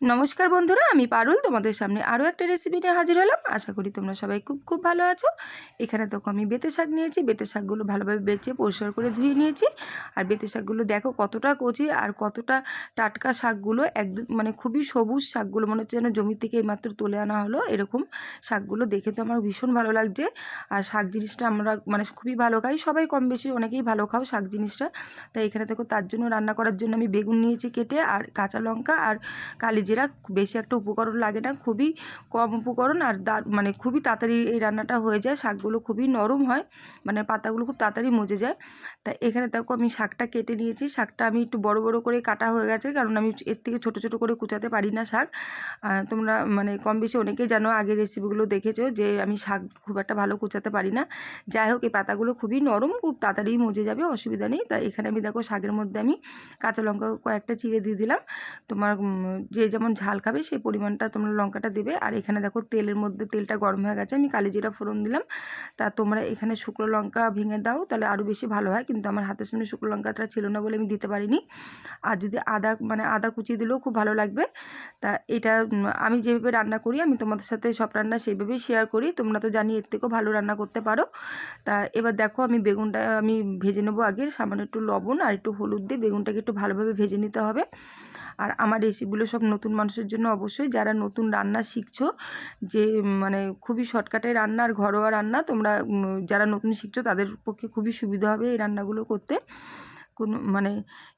নমস্কার বন্ধুরা, আমি পারুল, তোমাদের সামনে আরও একটা রেসিপি নিয়ে হাজির হলাম। আশা করি তোমরা সবাই খুব খুব ভালো আছো। এখানে দেখো আমি বেতে শাক নিয়েছি, বেতে শাকগুলো ভালোভাবে বেছে পরিষ্কার করে ধুয়ে নিয়েছি। আর বেতে শাকগুলো দেখো কতটা কচি আর কতটা টাটকা শাকগুলো, একদম মানে খুবই সবুজ শাকগুলো, মনে হচ্ছে যেন জমি থেকে এইমাত্র তুলে আনা হলো এরকম শাকগুলো। দেখে তো আমার ভীষণ ভালো লাগছে। আর শাক জিনিসটা আমরা মানে খুবই ভালো খাই। সবাই কম বেশি অনেকেই ভালো খাও শাক জিনিসটা। তাই এখানে দেখো তার জন্য রান্না করার জন্য আমি বেগুন নিয়েছি কেটে, আর কাঁচা লঙ্কা আর কালি জিরা বেশি একটা উপকরণ লাগে না, খুবই কম উপকরণ আর দার মানে খুবই তাড়াতাড়ি এই রান্নাটা হয়ে যায়, শাকগুলো খুবই নরম হয় মানে পাতাগুলো খুব তাড়াতাড়ি মজে যায়। তা এখানে দেখো আমি শাকটা কেটে নিয়েছি, শাকটা আমি একটু বড় বড় করে কাটা হয়ে গেছে, কারণ আমি এর থেকে ছোট ছোট করে কুচাতে পারি না শাক। তোমরা মানে কম বেশি অনেকেই জানো আগের রেসিপিগুলো দেখেছ যে আমি শাক খুব একটা ভালো কুচাতে পারি না। যাই হোক, এই পাতাগুলো খুবই নরম, খুব তাড়াতাড়ি মজে যাবে, অসুবিধা নেই। তা এখানে আমি দেখো শাকের মধ্যে আমি কাঁচা লঙ্কা কয়েকটা চিড়ে দিয়ে দিলাম। তোমার যে যেমন ঝাল খাবে, সেই পরিমাণটা তোমরা লঙ্কাটা দেবে। আর এখানে দেখো তেলের মধ্যে তেলটা গরম হয়ে গেছে। আমি কালি জিরা ফোড়ন দিলাম। তা তোমরা এখানে শুকনো লঙ্কা ভেঙে দাও, তাহলে আরও বেশি ভালো হয়। কিন্তু আমার হাতের সামনে শুকনো লঙ্কাটা ছিল না বলে আমি দিতে পারিনি। আর যদি আদা মানে আদা কুচি দিলেও খুব ভালো লাগবে। তা এটা আমি যেভাবে রান্না করি, আমি তোমাদের সাথে সব রান্না সেইভাবেই শেয়ার করি। তোমরা তো জানি এর থেকেও ভালো রান্না করতে পারো। তা এবার দেখো আমি বেগুনটা, আমি ভেজে নেব আগে। সামান্য একটু লবণ আর একটু হলুদ দিয়ে বেগুনটাকে একটু ভালোভাবে ভেজে নিতে হবে। আর আমার রেসিপিগুলো সব নতুন মানুষের জন্য অবশ্যই। যারা নতুন রান্না শিখছো, যে মানে খুবই শর্টকাটে রান্না আর ঘরোয়া রান্না, তোমরা যারা নতুন শিখছো, তাদের পক্ষে খুবই সুবিধা হবে এই রান্নাগুলো করতে। কোনো মানে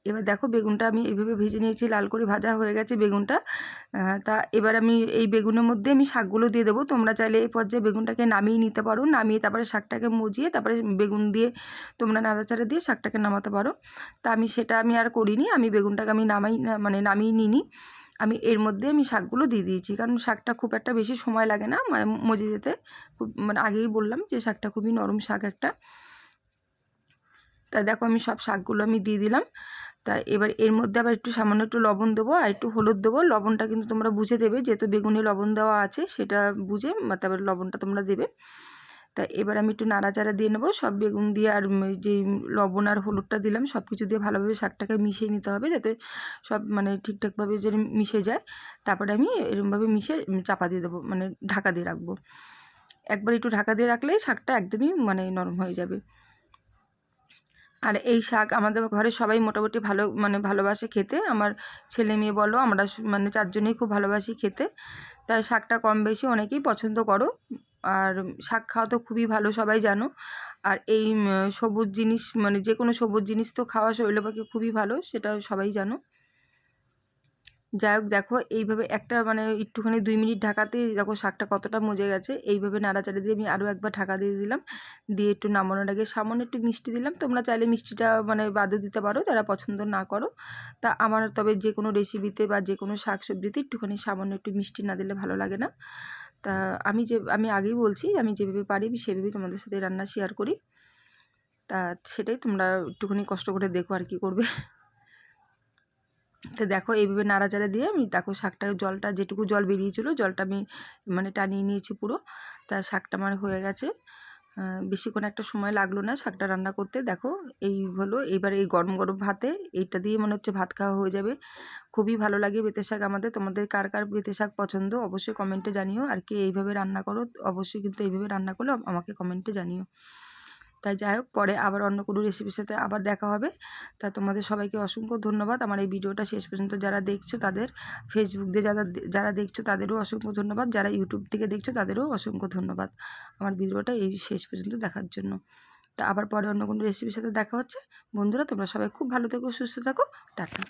এবার দেখো বেগুনটা আমি এইভাবে ভেজে নিয়েছি, লাল করে ভাজা হয়ে গেছে বেগুনটা। তা এবার আমি এই বেগুনের মধ্যে আমি শাকগুলো দিয়ে দেবো। তোমরা চাইলে এই পর্যায়ে বেগুনটাকে নামিয়ে নিতে পারো। নামিয়ে তারপরে শাকটাকে মজিয়ে তারপরে বেগুন দিয়ে তোমরা নাড়াচাড়া দিয়ে শাকটাকে নামাতে পারো। তা আমি সেটা আমি আর করিনি। আমি বেগুনটাকে আমি নামাই মানে নামিয়ে নিইনি। আমি এর মধ্যে আমি শাকগুলো দিয়ে দিয়েছি। কারণ শাকটা খুব একটা বেশি সময় লাগে না মানে মজে যেতে। খুব মানে আগেই বললাম যে শাকটা খুবই নরম শাক একটা। তা দেখো আমি সব শাকগুলো আমি দিয়ে দিলাম। তা এবার এর মধ্যে আবার একটু সামান্য একটু লবণ দেবো আর একটু হলুদ দেবো। লবণটা কিন্তু তোমরা বুঝে দেবে, যেহেতু বেগুনে লবণ দেওয়া আছে সেটা বুঝে তারপরে লবণটা তোমরা দেবে। তা এবার আমি একটু নাড়াচাড়া দিয়ে নেব। সব বেগুন দিয়ে আর যে লবণ আর হলুদটা দিলাম সব কিছু দিয়ে ভালোভাবে শাকটাকে মিশিয়ে নিতে হবে যাতে সব মানে ঠিকঠাকভাবে যেন মিশে যায়। তারপরে আমি এরকমভাবে মিশে চাপা দিয়ে দেবো মানে ঢাকা দিয়ে রাখব। একবার একটু ঢাকা দিয়ে রাখলেই শাকটা একদমই মানে নরম হয়ে যাবে। আর এই শাক আমাদের ঘরে সবাই মোটামুটি ভালো মানে ভালোবাসে খেতে। আমার ছেলে মেয়ে বলো, আমরা মানে চারজনেই খুব ভালোবাসি খেতে। তাই শাকটা কম বেশি অনেকেই পছন্দ করো। আর শাক খাওয়া তো খুবই ভালো, সবাই জানো। আর এই সবুজ জিনিস মানে যে কোনো সবুজ জিনিস তো খাওয়া শরীরের পক্ষে খুবই ভালো সেটা সবাই জানো। যাই হোক, দেখো, এইভাবে একটা মানে একটুখানি দুই মিনিট ঢাকাতেই দেখো শাকটা কতটা মজে গেছে। এইভাবে নাড়াচাড়া দিয়ে আমি আরও একবার ঢাকা দিয়ে দিলাম। দিয়ে একটু নামানোর আগে সামান্য একটু মিষ্টি দিলাম। তোমরা চাইলে মিষ্টিটা মানে বাদও দিতে পারো, যারা পছন্দ না করো। তা আমার তবে যে কোনো রেসিপিতে বা যে কোনো শাক সবজিতে একটুখানি সামান্য একটু মিষ্টি না দিলে ভালো লাগে না। তা আমি যে, আমি আগেই বলছি, আমি যেভাবে পারি সেভাবেই তোমাদের সাথে রান্না শেয়ার করি। তা সেটাই তোমরা একটুখানি কষ্ট করে দেখো আর কি করবে। তো দেখো এইভাবে নাড়াচাড়া দিয়ে আমি দেখো শাকটা, জলটা, যেটুকু জল বেরিয়েছিলো, জলটা আমি মানে টানিয়ে নিয়েছি পুরো। তা শাকটা আমার হয়ে গেছে। বেশিক্ষণ একটা সময় লাগল না শাকটা রান্না করতে। দেখো এই হলো এইবার এই গরম গরম ভাতে এইটা দিয়ে মনে হচ্ছে ভাত খাওয়া হয়ে যাবে। খুবই ভালো লাগে বেতে শাক আমাদের। তোমাদের কার কার বেতে শাক পছন্দ অবশ্যই কমেন্টে জানিও। আর কি এইভাবে রান্না করো, অবশ্যই কিন্তু এইভাবে রান্না করলে আমাকে কমেন্টে জানিও। তাই যাই হোক, পরে আবার অন্য কোনো রেসিপির সাথে আবার দেখা হবে। তা তোমাদের সবাইকে অসংখ্য ধন্যবাদ। আমার এই ভিডিওটা শেষ পর্যন্ত যারা দেখছ তাদের ফেসবুক দিয়ে যারা যারা দেখছ তাদেরও অসংখ্য ধন্যবাদ। যারা ইউটিউব থেকে দেখছ তাদেরও অসংখ্য ধন্যবাদ আমার ভিডিওটা এই শেষ পর্যন্ত দেখার জন্য। তা আবার পরে অন্য কোনো রেসিপির সাথে দেখা হচ্ছে। বন্ধুরা তোমরা সবাই খুব ভালো থেকো, সুস্থ থাকো। টাটা।